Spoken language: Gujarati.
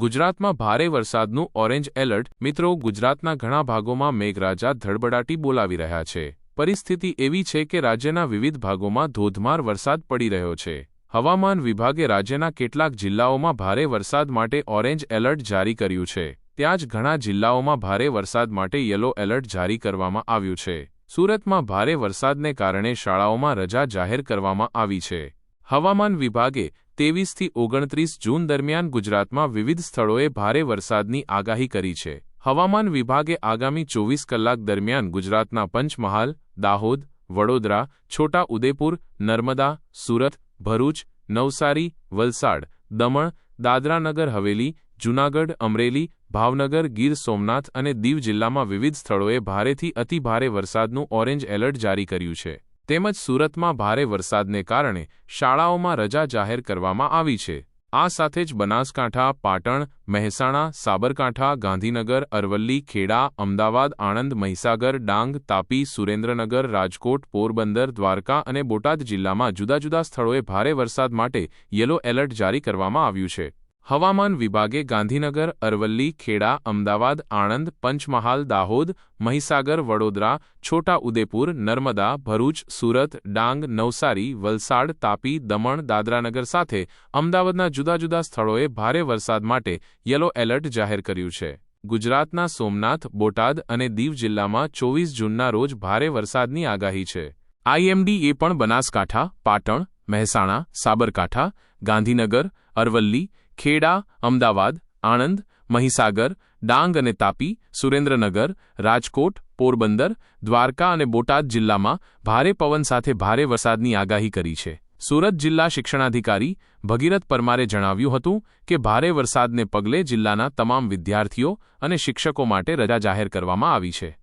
ગુજરાતમાં ભારે વરસાદનું ઓરેન્જ એલર્ટ. મિત્રો, ગુજરાતના ઘણા ભાગોમાં મેઘરાજા ધડબડાટી બોલાવી રહ્યા છે. પરિસ્થિતિ એવી છે કે રાજ્યના વિવિધ ભાગોમાં ધોધમાર વરસાદ પડી રહ્યો છે. હવામાન વિભાગે રાજ્યના કેટલાક જિલ્લાઓમાં ભારે વરસાદ માટે ઓરેન્જ એલર્ટ જારી કર્યું છે. ત્યાં જ ઘણા જિલ્લાઓમાં ભારે વરસાદ માટે યલો એલર્ટ જારી કરવામાં આવ્યું છે. સુરતમાં ભારે વરસાદને કારણે શાળાઓમાં રજા જાહેર કરવામાં આવી છે. હવામાન વિભાગે તેવીસથી ઓગણત્રીસ જૂન દરમિયાન ગુજરાતમાં વિવિધ સ્થળોએ ભારે વરસાદની આગાહી કરી છે. હવામાન વિભાગે આગામી ચોવીસ કલાક દરમિયાન ગુજરાતના પંચમહાલ, દાહોદ, વડોદરા છોટા ઉદેપુર નર્મદા, સુરત, ભરૂચ, નવસારી, વલસાડ, દમણ, દાદરાનગર, હવેલી, જૂનાગઢ, અમરેલી, ભાવનગર, ગીર સોમનાથ અને દીવ જિલ્લામાં વિવિધ સ્થળોએ ભારેથી અતિભારે વરસાદનું ઓરેન્જ એલર્ટ જારી કર્યું છે. તેમજ સુરતમાં ભારે વરસાદને કારણે શાળાઓમાં રજા જાહેર કરવામાં આવી છે. આ સાથે જ બનાસકાંઠા, પાટણ, મહેસાણા, સાબરકાંઠા, ગાંધીનગર, અરવલ્લી, ખેડા, અમદાવાદ, આણંદ, મહીસાગર, ડાંગ, તાપી, સુરેન્દ્રનગર, રાજકોટ, પોરબંદર, દ્વારકા અને બોટાદ જિલ્લામાં જુદા જુદા સ્થળોએ ભારે વરસાદ માટે યલો એલર્ટ જારી કરવામાં આવ્યું છે. હવામાન વિભાગે ગાંધીનગર, અરવલ્લી, ખેડા, અમદાવાદ, આણંદ, પંચમહાલ, દાહોદ, મહીસાગર, વડોદરા છોટા ઉદેપુર નર્મદા, ભરૂચ, સુરત, ડાંગ, નવસારી, વલસાડ, તાપી, દમણ, દાદરાનગર સાથે અમદાવાદના જુદા જુદા સ્થળોએ ભારે વરસાદ માટે યલો એલર્ટ જાહેર કર્યું છે. ગુજરાતના સોમનાથ, બોટાદ અને દીવ જિલ્લામાં ચોવીસ જૂનના રોજ ભારે વરસાદની આગાહી છે. આઈએમડીએ પણ બનાસકાંઠા, પાટણ, મહેસાણા, સાબરકાંઠા, ગાંધીનગર, અરવલ્લી ખેડા, અમદાવાદ, આણંદ, મહીસાગર, ડાંગ અને તાપી, સુરેન્દ્રનગર, રાજકોટ, પોરબંદર, દ્વારકા અને બોટાદ જિલ્લામાં ભારે પવન સાથે ભારે વરસાદની આગાહી કરી છે. સુરત જિલ્લા શિક્ષણાધિકારી ભગીરથ પરમારે જણાવ્યું હતું કે, ભારે વરસાદને પગલે જિલ્લાના તમામ વિદ્યાર્થીઓ અને શિક્ષકો માટે રજા જાહેર કરવામાં આવી છે.